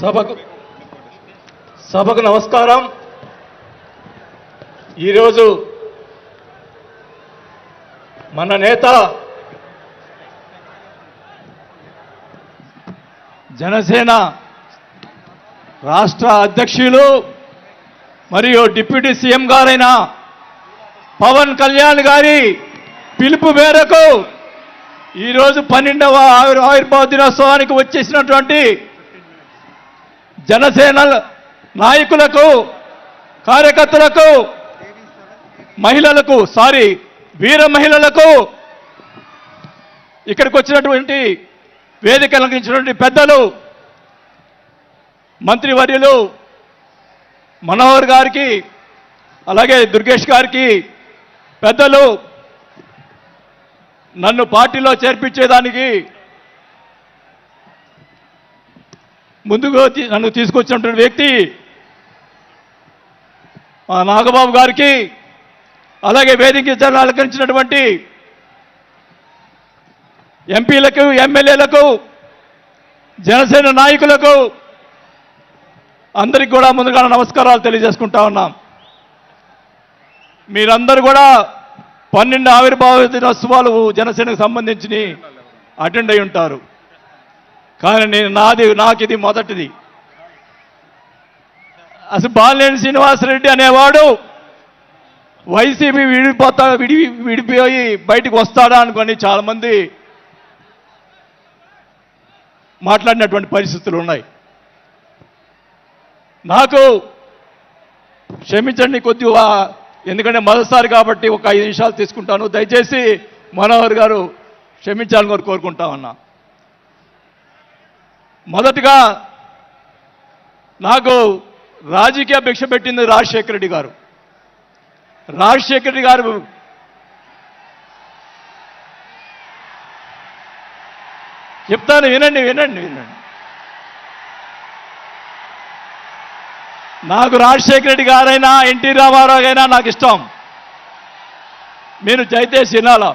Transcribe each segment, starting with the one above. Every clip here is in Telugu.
సభకు సభకు నమస్కారం. ఈరోజు మన నేత జనసేన రాష్ట్ర అధ్యక్షులు మరియు డిప్యూటీ సీఎం గారైన పవన్ కళ్యాణ్ గారి పిలుపు మేరకు ఈరోజు పన్నెండవ ఆవిర్భావ దినోత్సవానికి వచ్చేసినటువంటి జనసేన నాయకులకు కార్యకర్తలకు మహిళలకు సారీ వీర మహిళలకు ఇక్కడికి వచ్చినటువంటి వేదిక అలంకరించినటువంటి పెద్దలు మంత్రివర్యులు మనోహర్ గారికి అలాగే దుర్గేష్ గారికి పెద్దలు నన్ను పార్టీలో చేర్పించేదానికి ముందుకు నన్ను తీసుకొచ్చినటువంటి వ్యక్తి మా నాగబాబు గారికి అలాగే వేదిక ఇచ్చారని అలంకరించినటువంటి ఎంపీలకు ఎమ్మెల్యేలకు జనసేన నాయకులకు అందరికి కూడా ముందుగా నమస్కారాలు తెలియజేసుకుంటా ఉన్నాం. మీరందరూ కూడా పన్నెండు ఆవిర్భావ దినోత్సవాలు జనసేనకు సంబంధించి అటెండ్ అయి ఉంటారు. కానీ నేను నాది నాకు ఇది మొదటిది. అసలు బాలినేని శ్రీనివాసరెడ్డి అనేవాడు వైసీపీ విడిపోతా విడి విడిపోయి బయటకు వస్తాడా అనుకొని చాలామంది మాట్లాడినటువంటి పరిస్థితులు ఉన్నాయి. నాకు క్షమించండి కొద్దిగా ఎందుకంటే మొదటిసారి కాబట్టి ఒక ఐదు నిమిషాలు తీసుకుంటాను. దయచేసి మనోహర్ గారు క్షమించాలని కోరుకుంటామన్నా మొదటగా నాకు రాజకీయ భిక్ష పెట్టింది రాజశేఖర రెడ్డి గారు. రాజశేఖర రెడ్డి గారు చెప్తాను వినండి వినండి వినండి. నాకు రాజశేఖర రెడ్డి గారైనా ఎన్టీ రామారావు అయినా నాకు ఇష్టం. మీరు చైతే సినాలా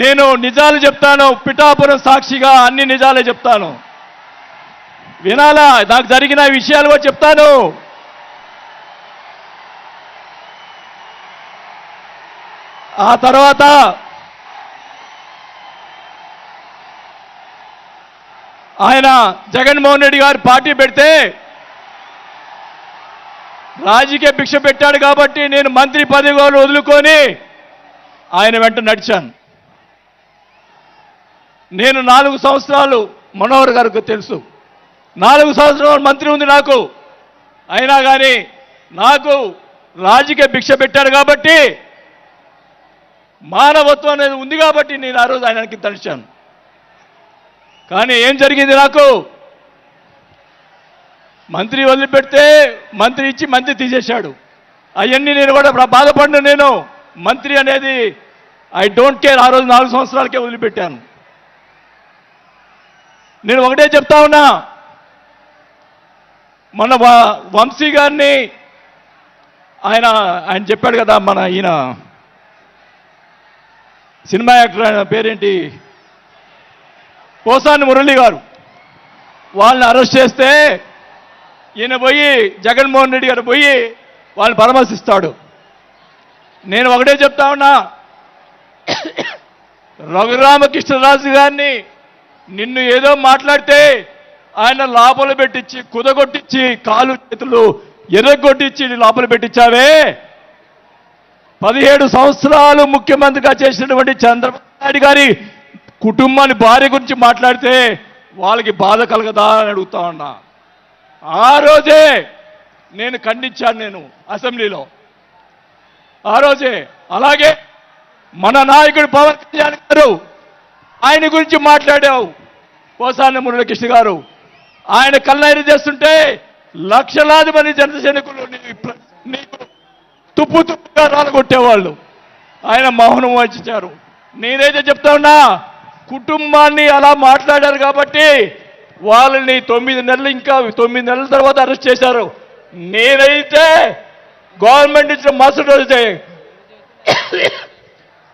నేను నిజాలు చెప్తాను పిఠాపురం సాక్షిగా అన్ని నిజాలే చెప్తాను. వినాలా? నాకు జరిగిన విషయాలు కూడా చెప్తాను. ఆ తర్వాత ఆయన జగన్మోహన్ రెడ్డి గారు పార్టీ పెడితే రాజకీయ భిక్ష పెట్టాడు కాబట్టి నేను మంత్రి పదవి వదులుకొని ఆయన వెంట నడిచాను. నేను నాలుగు సంవత్సరాలు మనోహర్ గారికి తెలుసు. నాలుగు సంవత్సరాలు మంత్రి ఉంది నాకు. అయినా కానీ నాకు రాజకీయ భిక్ష పెట్టారు కాబట్టి మానవత్వం అనేది ఉంది కాబట్టి నేను ఆ రోజు ఆయనకి తలిచాను కానీ ఏం జరిగింది నాకు? మంత్రి వదిలిపెడితే మంత్రి ఇచ్చి మంత్రి తీసేశాడు. అవన్నీ నేను కూడా బాధపడిన నేను. మంత్రి అనేది ఐ డోంట్ కేర్ ఆ రోజు నాలుగు సంవత్సరాలకే వదిలిపెట్టాను. నేను ఒకటే చెప్తా ఉన్నా మన వ- వంశీ గారిని ఆయన ఆయన చెప్పాడు కదా మన ఈయన సినిమా యాక్టర్ ఆయన పేరేంటి? పోసాని మురళి గారు. వాళ్ళని అరెస్ట్ చేస్తే ఈయన పోయి జగన్మోహన్ రెడ్డి గారు పోయి వాళ్ళని పరామర్శిస్తాడు. నేను ఒకటే చెప్తా ఉన్నా రఘురామకృష్ణరాజు గారిని నిన్ను ఏదో మాట్లాడితే ఆయన లోపల పెట్టించి కుదగొట్టించి కాలు చేతులు ఎర్రగొట్టించి లోపల పెట్టించావే? పదిహేడు సంవత్సరాలు ముఖ్యమంత్రిగా చేసినటువంటి చంద్రబాబు నాయుడు గారి కుటుంబాన్ని భార్య గురించి మాట్లాడితే వాళ్ళకి బాధ కలగదా అని అడుగుతా ఉన్నా. ఆ రోజే నేను ఖండించాను నేను అసెంబ్లీలో. ఆ రోజే అలాగే మన నాయకుడు పవన్ కళ్యాణ్ గారు ఆయన గురించి మాట్లాడావు. పోసాని మురళకృష్ణ గారు. ఆయన కల్లైన చేస్తుంటే లక్షలాది మంది జన సైనికులు నీకు తుప్పు తుప్పుగా రాలగొట్టేవాళ్ళు. ఆయన మౌనం వహించారు. నేనైతే చెప్తా ఉన్నా కుటుంబాన్ని అలా మాట్లాడారు కాబట్టి వాళ్ళని తొమ్మిది నెలలు ఇంకా తొమ్మిది నెలల తర్వాత అరెస్ట్ చేశారు. నేనైతే గవర్నమెంట్ ఇచ్చిన మరుసటి రోజే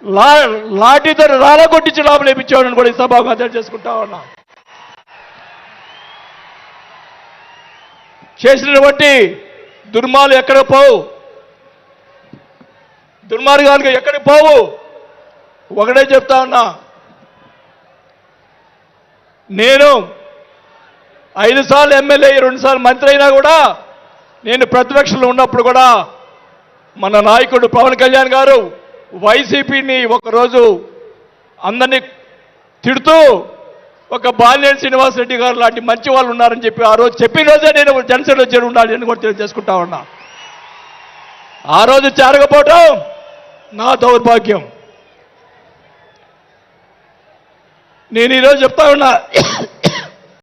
లా లాఠీతో రాలగొట్టించి లోపల వేపించేవాడిని కూడా ఈ సభ చేసుకుంటా ఉన్నా. చేసినటువంటి దుర్మాలు ఎక్కడ పోవు? దుర్మార్గాలకు ఎక్కడికి పోవు? ఒకటే చెప్తా ఉన్నా. నేను ఐదు సార్లు ఎమ్మెల్యే రెండు సార్లు మంత్రి అయినా కూడా నేను ప్రతిపక్షంలో ఉన్నప్పుడు కూడా మన నాయకుడు పవన్ కళ్యాణ్ గారు వైసీపీని ఒకరోజు అందరినీ తిడుతూ ఒక బాలినేని శ్రీనివాసరెడ్డి గారు లాంటి మంచి వాళ్ళు ఉన్నారని చెప్పి ఆ రోజు చెప్పిన రోజే నేను జనసేనలో చేరి ఉండాలి అని కూడా తెలియజేసుకుంటా ఉన్నా. ఆ రోజు చేరకపోవటం నా దౌర్భాగ్యం. నేను ఈరోజు చెప్తా ఉన్నా